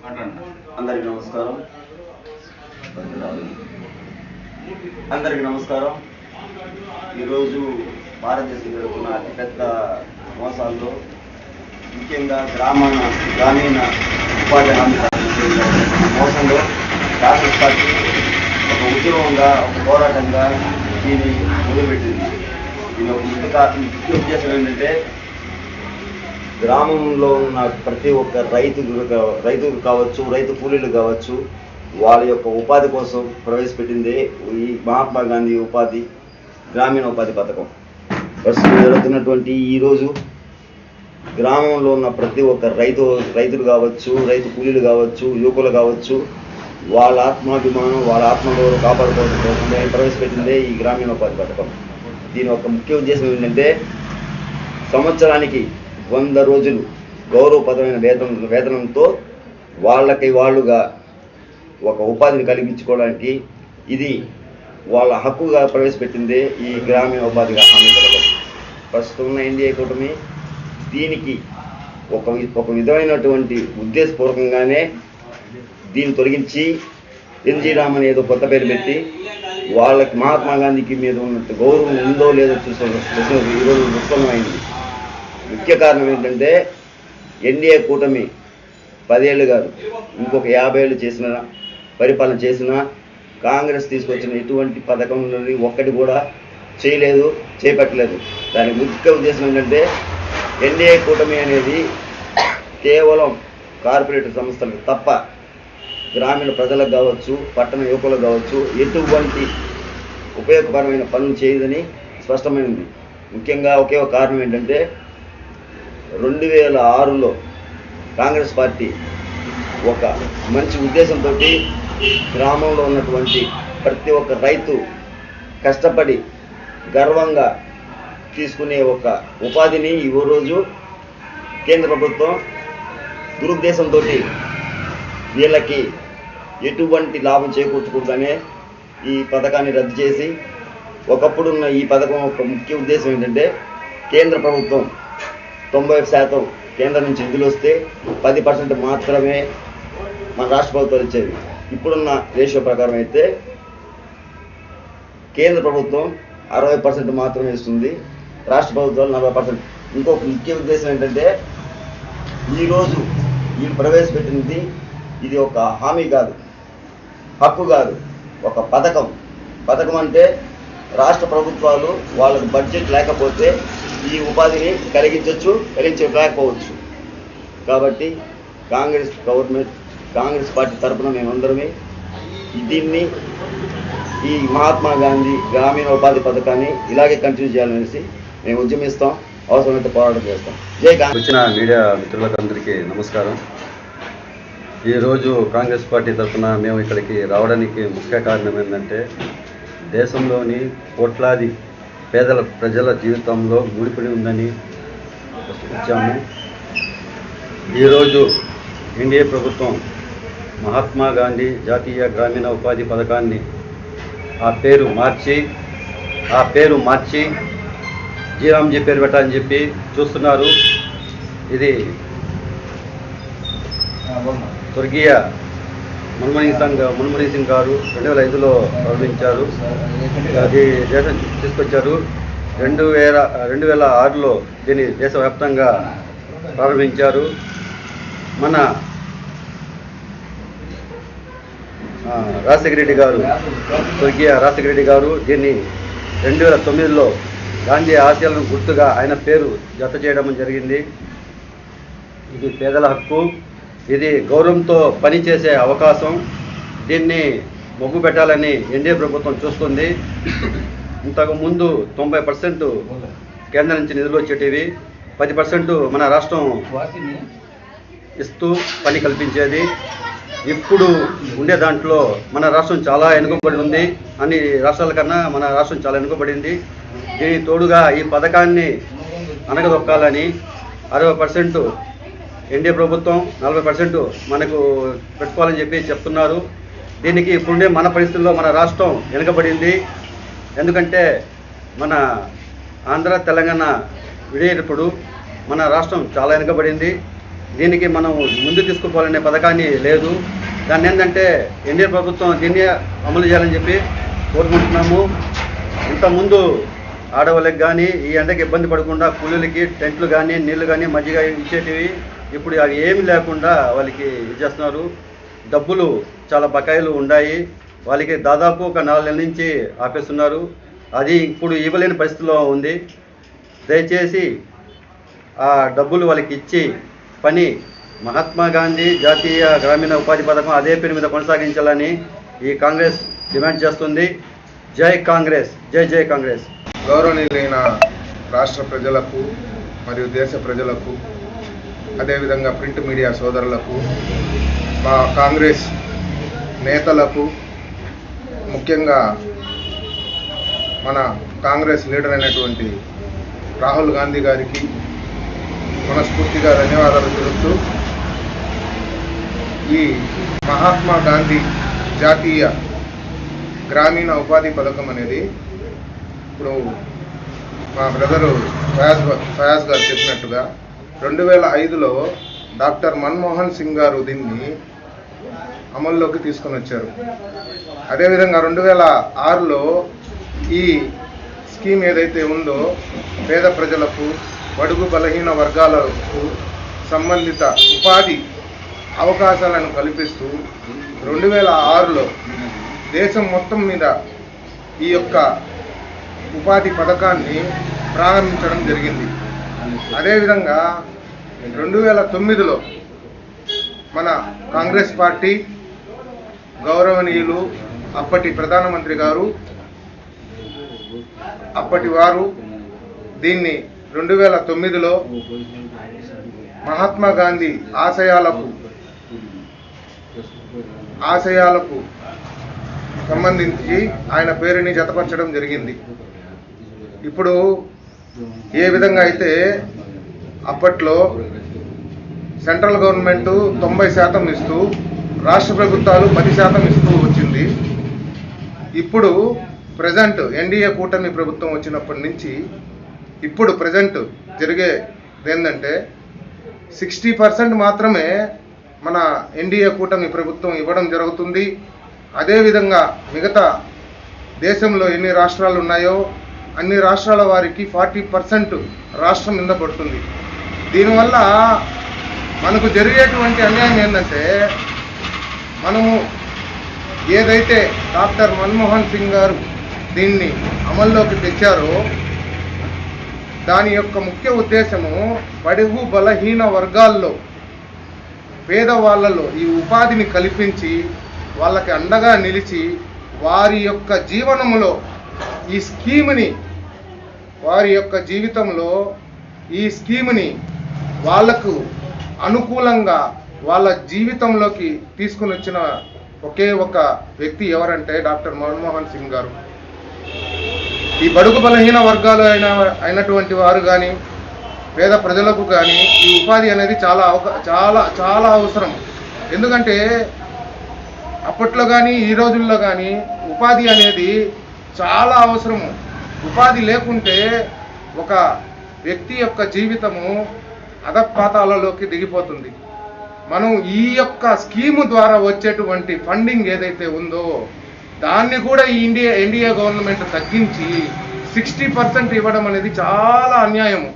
అందరికి నమస్కారం. అందరికి నమస్కారం. ఈరోజు భారతదేశం జరుగుతున్న అతిపెద్ద మోసాల్లో ముఖ్యంగా గ్రామీణ గ్రామీణ ఉపాధి హామీ మోసంలో కాంగ్రెస్ పార్టీ ఒక ఉద్యమంగా ఒక పోరాటంగా దీన్ని మొదలుపెట్టింది. దీని ఒక ముఖ్య ముఖ్య ఉద్దేశం ఏంటంటే గ్రామంలో ఉన్న ప్రతి ఒక్క రైతుకు రైతుకు కావచ్చు రైతు కూలీలు కావచ్చు వాళ్ళ యొక్క ఉపాధి కోసం ప్రవేశపెట్టిందే ఈ మహాత్మా గాంధీ ఉపాధి గ్రామీణ ఉపాధి పథకం. ప్రస్తుతం జరుగుతున్నటువంటి ఈరోజు గ్రామంలో ఉన్న ప్రతి ఒక్క రైతు రైతులు కావచ్చు రైతు కూలీలు కావచ్చు యువకులు కావచ్చు వాళ్ళ ఆత్మాభిమానం వాళ్ళ ఆత్మగౌరవం కాపాడుకోవడం కోసమే ప్రవేశపెట్టిందే ఈ గ్రామీణ ఉపాధి పథకం. దీని యొక్క ముఖ్య ఉద్దేశం ఏంటంటే సంవత్సరానికి వంద రోజులు గౌరవప్రదమైన వేతనం వేతనంతో వాళ్ళకి వాళ్ళుగా ఒక ఉపాధిని కలిగించుకోవడానికి ఇది వాళ్ళ హక్కుగా ప్రవేశపెట్టిందే ఈ గ్రామీణ ఉపాధి హామీ పథకం ప్రస్తుతం ఉన్న ఎన్డీఏ కూటమి దీనికి ఒక ఒక విధమైనటువంటి ఉద్దేశపూర్వకంగానే దీన్ని తొలగించి ఎన్జీ రామ్ ఏదో కొత్త పేరు పెట్టి వాళ్ళకి మహాత్మా గాంధీకి మీద ఉన్నట్టు గౌరవం ఉందో లేదో చూసిన ఈరోజు ఉత్పన్నమైంది. ముఖ్య కారణం ఏంటంటే ఎన్డీఏ కూటమి పదేళ్ళు కాదు ఇంకొక యాభై ఏళ్ళు చేసిన పరిపాలన చేసిన కాంగ్రెస్ తీసుకొచ్చిన ఎటువంటి పథకం ఒక్కటి కూడా చేయలేదు చేపట్టలేదు. దాని ముఖ్య ఉద్దేశం ఏంటంటే ఎన్డీఏ కూటమి అనేది కేవలం కార్పొరేట్ సంస్థలకు తప్ప గ్రామీణ ప్రజలకు కావచ్చు పట్టణ యువకులకు కావచ్చు ఎటువంటి ఉపయోగకరమైన పనులు చేయదని స్పష్టమైంది. ముఖ్యంగా ఒకే ఒక కారణం ఏంటంటే రెండు వేల ఆరులో కాంగ్రెస్ పార్టీ ఒక మంచి ఉద్దేశంతో గ్రామంలో ఉన్నటువంటి ప్రతి ఒక్క రైతు కష్టపడి గర్వంగా తీసుకునే ఒక ఉపాధిని ఈ కేంద్ర ప్రభుత్వం దురుద్దేశంతో వీళ్ళకి ఎటువంటి లాభం చేకూర్చకూడదనే ఈ పథకాన్ని రద్దు చేసి ఒకప్పుడున్న ఈ పథకం యొక్క ముఖ్య ఉద్దేశం ఏంటంటే కేంద్ర ప్రభుత్వం తొంభై శాతం కేంద్రం నుంచి నిధులు వస్తే పది పర్సెంట్ మాత్రమే మన రాష్ట్ర ప్రభుత్వాలు ఇచ్చేవి. ఇప్పుడున్న రేషియో ప్రకారం అయితే కేంద్ర ప్రభుత్వం అరవై పర్సెంట్ మాత్రమే ఇస్తుంది. రాష్ట్ర ప్రభుత్వాలు నలభై పర్సెంట్. ఇంకొక ముఖ్య ఉద్దేశం ఏంటంటే ఈరోజు వీళ్ళు ప్రవేశపెట్టినది ఇది ఒక హామీ కాదు. హక్కు కాదు. ఒక పథకం. పథకం అంటే రాష్ట్ర ప్రభుత్వాలు వాళ్ళకి బడ్జెట్ లేకపోతే ఈ ఉపాధిని కలిగించవచ్చు కలిగించలేకపోవచ్చు కాబట్టి కాంగ్రెస్ గవర్నమెంట్ కాంగ్రెస్ పార్టీ తరఫున మేమందరమే దీన్ని ఈ మహాత్మా గాంధీ గ్రామీణ ఉపాధి పథకాన్ని ఇలాగే కంటిన్యూ చేయాలనేసి మేము ఉద్యమిస్తాం అవసరమైతే పోరాటం చేస్తాం. జై కాంగ్రెస్. వచ్చిన మీడియా మిత్రులకు అందరికీ నమస్కారం ఈరోజు కాంగ్రెస్ పార్టీ తరఫున మేము ఇక్కడికి రావడానికి ముఖ్య కారణం ఏంటంటే దేశంలోని కోట్లాది పేదల ప్రజల జీవితంలో ముడిపడి ఉందని ఇచ్చాము ఈరోజు ఎన్డీఏ ప్రభుత్వం మహాత్మా గాంధీ జాతీయ గ్రామీణ ఉపాధి పథకాన్ని ఆ పేరు మార్చి ఆ పేరు మార్చి జీరాంజీ పేరు పెట్టాలని చెప్పి చూస్తున్నారు. ఇది స్వర్గీయ మన్మోహన్ సింగ్ మన్మోహన్ సింగ్ గారు రెండు వేల ఐదులో ప్రారంభించారు అది దేశం తీసుకొచ్చారు. రెండు వేల రెండు వేల ఆరులో దీన్ని దేశవ్యాప్తంగా ప్రారంభించారు. మన రాజశేఖర రెడ్డి గారు స్వర్గీయ రాజశేఖర రెడ్డి గారు దీన్ని రెండు వేల తొమ్మిదిలో గాంధీ ఆశయాలను గుర్తుగా ఆయన పేరు జత చేయడం జరిగింది. ఇది పేదల హక్కు. ఇది గౌరవంతో పనిచేసే అవకాశం. దీన్ని మొగ్గు పెట్టాలని ఎన్డీఏ ప్రభుత్వం చూస్తుంది. ఇంతకు ముందు తొంభై పర్సెంట్ కేంద్రం నుంచి నిధులు వచ్చేటివి. పది పర్సెంట్ మన రాష్ట్రం ఇస్తూ పని కల్పించేది. ఇప్పుడు ఉండే దాంట్లో మన రాష్ట్రం చాలా వెనుకబడి ఉంది. అన్ని రాష్ట్రాల కన్నా మన రాష్ట్రం చాలా వెనుకబడింది దీనికి తోడుగా ఈ పథకాన్ని అనగదొక్కాలని అరవై పర్సెంట్ ఎన్డీఏ ప్రభుత్వం నలభై పర్సెంట్ మనకు పెట్టుకోవాలని చెప్పి చెప్తున్నారు. దీనికి ఇప్పుడుండే మన పరిస్థితుల్లో మన రాష్ట్రం వెనుకబడింది. ఎందుకంటే మన ఆంధ్ర తెలంగాణ విడేటప్పుడు మన రాష్ట్రం చాలా వెనుకబడింది. దీనికి మనం ముందు తీసుకుపోవాలనే పథకాన్ని లేదు. దాన్ని ఏంటంటే ఎన్డీఏ ప్రభుత్వం దీన్ని అమలు చేయాలని చెప్పి కోరుకుంటున్నాము. ఇంతకుముందు ఆడవాళ్ళకి కానీ ఈ ఎండకి ఇబ్బంది పడకుండా కూలీలకి టెంట్లు కానీ నీళ్ళు కానీ మజ్జిగ ఇచ్చేటివి ఇప్పుడు అవి ఏమి లేకుండా వాళ్ళకి ఇచ్చేస్తున్నారు డబ్బులు చాలా బకాయిలు ఉన్నాయి. వాళ్ళకి దాదాపు ఒక నాలుగు నెలల నుంచి ఆపేస్తున్నారు. అది ఇప్పుడు ఇవ్వలేని పరిస్థితిలో ఉంది. దయచేసి ఆ డబ్బులు వాళ్ళకి ఇచ్చి పని మహాత్మా గాంధీ జాతీయ గ్రామీణ ఉపాధి పథకం అదే పేరు మీద కొనసాగించాలని ఈ కాంగ్రెస్ డిమాండ్ చేస్తుంది. జై కాంగ్రెస్ జై జై కాంగ్రెస్. గౌరవనీయులైన రాష్ట్ర ప్రజలకు మరియు దేశ ప్రజలకు అదేవిధంగా ప్రింట్ మీడియా సోదరులకు మా కాంగ్రెస్ నేతలకు ముఖ్యంగా మన కాంగ్రెస్ లీడర్ అయినటువంటి రాహుల్ గాంధీ గారికి మనస్ఫూర్తిగా ధన్యవాదాలు తెలుపుతూ ఈ మహాత్మా గాంధీ జాతీయ గ్రామీణ ఉపాధి పథకం అనేది ఇప్పుడు మా బ్రదరు ఫయాజ్ ఫయాజ్ గారు చెప్పినట్టుగా రెండు వేల ఐదులో డాక్టర్ మన్మోహన్ సింగ్ గారు దీన్ని అమల్లోకి తీసుకొని వచ్చారు. అదేవిధంగా రెండు వేల ఆరులో ఈ స్కీమ్ ఏదైతే ఉందో పేద ప్రజలకు బడుగు బలహీన వర్గాలకు సంబంధిత ఉపాధి అవకాశాలను కల్పిస్తూ రెండు వేల ఆరులో దేశం మొత్తం మీద ఈ యొక్క ఉపాధి పథకాన్ని ప్రారంభించడం జరిగింది. అదేవిధంగా రెండు వేల తొమ్మిదిలో మన కాంగ్రెస్ పార్టీ గౌరవనీయులు అప్పటి ప్రధానమంత్రి గారు అప్పటి వారు దీన్ని రెండు వేల తొమ్మిదిలో మహాత్మా గాంధీ ఆశయాలకు ఆశయాలకు సంబంధించి ఆయన పేరుని జతపరచడం జరిగింది. ఇప్పుడు ఏ విధంగా అయితే అప్పట్లో సెంట్రల్ గవర్నమెంట్ తొంభై శాతం ఇస్తూ రాష్ట్ర ప్రభుత్వాలు పది శాతం ఇస్తూ వచ్చింది. ఇప్పుడు ప్రజెంట్ ఎన్డీఏ కూటమి ప్రభుత్వం వచ్చినప్పటి నుంచి ఇప్పుడు ప్రజెంట్ జరిగేది ఏంటంటే సిక్స్టీ పర్సెంట్ మాత్రమే మన ఎన్డీఏ కూటమి ప్రభుత్వం ఇవ్వడం జరుగుతుంది. అదేవిధంగా మిగతా దేశంలో ఎన్ని రాష్ట్రాలు ఉన్నాయో అన్ని రాష్ట్రాల వారికి ఫార్టీ పర్సెంట్ రాష్ట్రం మీద పడుతుంది దీనివల్ల మనకు జరిగేటువంటి అన్యాయం ఏంటంటే మనము ఏదైతే డాక్టర్ మన్మోహన్ సింగ్ గారు దీన్ని అమల్లోకి తెచ్చారో దాని యొక్క ముఖ్య ఉద్దేశము బడుగు బలహీన వర్గాల్లో పేదవాళ్ళలో ఈ ఉపాధిని కల్పించి వాళ్ళకి అండగా నిలిచి వారి యొక్క జీవనములో ఈ స్కీమ్ని వారి యొక్క జీవితంలో ఈ స్కీమ్ని వాళ్ళకు అనుకూలంగా వాళ్ళ జీవితంలోకి తీసుకుని వచ్చిన ఒకే ఒక వ్యక్తి ఎవరంటే డాక్టర్ మన్మోహన్ సింగ్ గారు. ఈ బడుగు బలహీన వర్గాలు అయిన అయినటువంటి వారు కానీ పేద ప్రజలకు కానీ ఈ ఉపాధి అనేది చాలా చాలా చాలా అవసరం. ఎందుకంటే అప్పట్లో కానీ ఈ రోజుల్లో కానీ ఉపాధి అనేది చాలా అవసరము. ఉపాధి లేకుంటే ఒక వ్యక్తి యొక్క జీవితము అధపాతాలలోకి దిగిపోతుంది. మనం ఈ యొక్క స్కీము ద్వారా వచ్చేటువంటి ఫండింగ్ ఏదైతే ఉందో దాన్ని కూడా ఈ ఇండియా ఎన్డీఏ గవర్నమెంట్ తగ్గించి సిక్స్టీ పర్సెంట్ ఇవ్వడం అనేది చాలా అన్యాయము.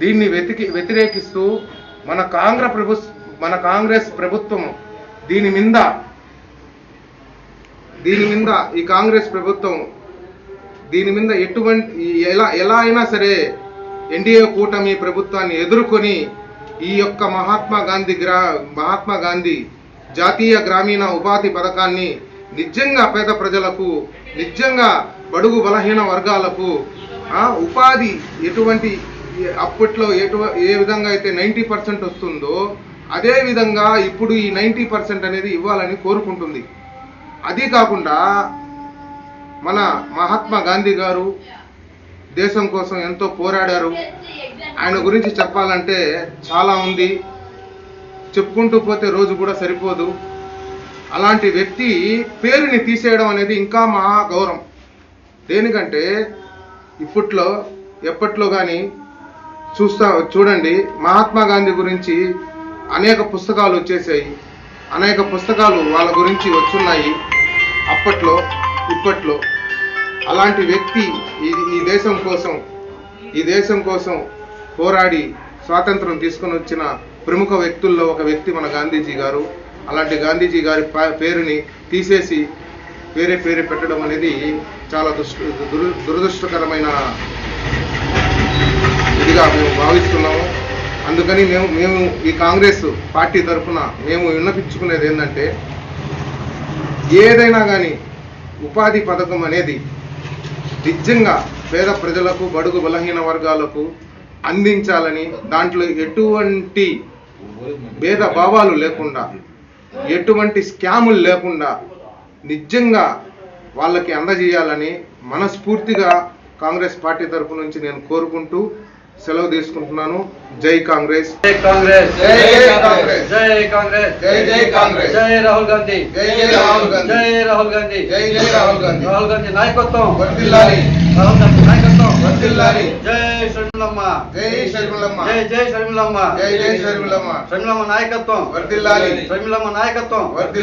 దీన్ని వెతికి వ్యతిరేకిస్తూ మన కాంగ్రెస్ ప్రభు మన కాంగ్రెస్ ప్రభుత్వం దీని మీద దీని మీద ఈ కాంగ్రెస్ ప్రభుత్వం దీని మీద ఎటువంటి ఎలా ఎలా అయినా సరే ఎన్డీఏ కూటమి ప్రభుత్వాన్ని ఎదుర్కొని ఈ యొక్క మహాత్మా గాంధీ గ్రా మహాత్మా గాంధీ జాతీయ గ్రామీణ ఉపాధి పథకాన్ని నిజంగా పేద ప్రజలకు నిజంగా బడుగు బలహీన వర్గాలకు ఉపాధి ఎటువంటి అప్పట్లో ఎటు ఏ విధంగా అయితే నైంటీ పర్సెంట్ వస్తుందో అదే విధంగా ఇప్పుడు ఈ నైంటీ పర్సెంట్ అనేది ఇవ్వాలని కోరుకుంటుంది. అది కాకుండా మన మహాత్మా గాంధీ గారు దేశం కోసం ఎంతో పోరాడారు. ఆయన గురించి చెప్పాలంటే చాలా ఉంది. చెప్పుకుంటూ పోతే రోజు కూడా సరిపోదు. అలాంటి వ్యక్తి పేరుని తీసేయడం అనేది ఇంకా మహా గౌరవం దేనికంటే ఇప్పట్లో ఎప్పట్లో కానీ చూస్తా చూడండి మహాత్మా గాంధీ గురించి అనేక పుస్తకాలు వచ్చేసాయి. అనేక పుస్తకాలు వాళ్ళ గురించి వచ్చున్నాయి. అప్పట్లో ఇప్పట్లో. అలాంటి వ్యక్తి ఈ ఈ దేశం కోసం ఈ దేశం కోసం పోరాడి స్వాతంత్రం తీసుకొని వచ్చిన ప్రముఖ వ్యక్తుల్లో ఒక వ్యక్తి మన గాంధీజీ గారు. అలాంటి గాంధీజీ గారి పేరుని తీసేసి వేరే పేరు పెట్టడం అనేది చాలా దుష్ట దురదృష్టకరమైన ఇదిగా మేము భావిస్తున్నాము. అందుకని మేము మేము ఈ కాంగ్రెస్ పార్టీ తరఫున మేము విన్నపించుకునేది ఏంటంటే ఏదైనా కానీ ఉపాధి పథకం అనేది నిజంగా పేద ప్రజలకు బడుగు బలహీన వర్గాలకు అందించాలని దాంట్లో ఎటువంటి భేద భావాలు లేకుండా ఎటువంటి స్కాములు లేకుండా నిజంగా వాళ్ళకి అందజేయాలని మనస్ఫూర్తిగా కాంగ్రెస్ పార్టీ తరపు నుంచి నేను కోరుకుంటూ సెలవు తీసుకుంటున్నాను. జై కాంగ్రెస్. జై కాంగ్రెస్. జై జై కాంగ్రెస్. జై కాంగ్రెస్. జై జై కాంగ్రెస్. జై రాహుల్ గాంధీ. జై జై రాహుల్ గాంధీ. జై రాహుల్ గాంధీ. జై జై రాహుల్ గాంధీ. రాహుల్ గాంధీ నాయకత్వం. వర్ధిల్లాలి. రాహుల్ గాంధీ నాయకత్వం. వర్ధిల్లాలి. జై షర్మిలమ్మ. జై షర్మిలమ్మ. జై జై షర్మిలమ్మ. జై జై షర్మిలమ్మ. షర్మిలమ్మ నాయకత్వం. వర్ధిల్లాలి. షర్మిలమ్మ నాయకత్వం. వర్ధిల్లాలి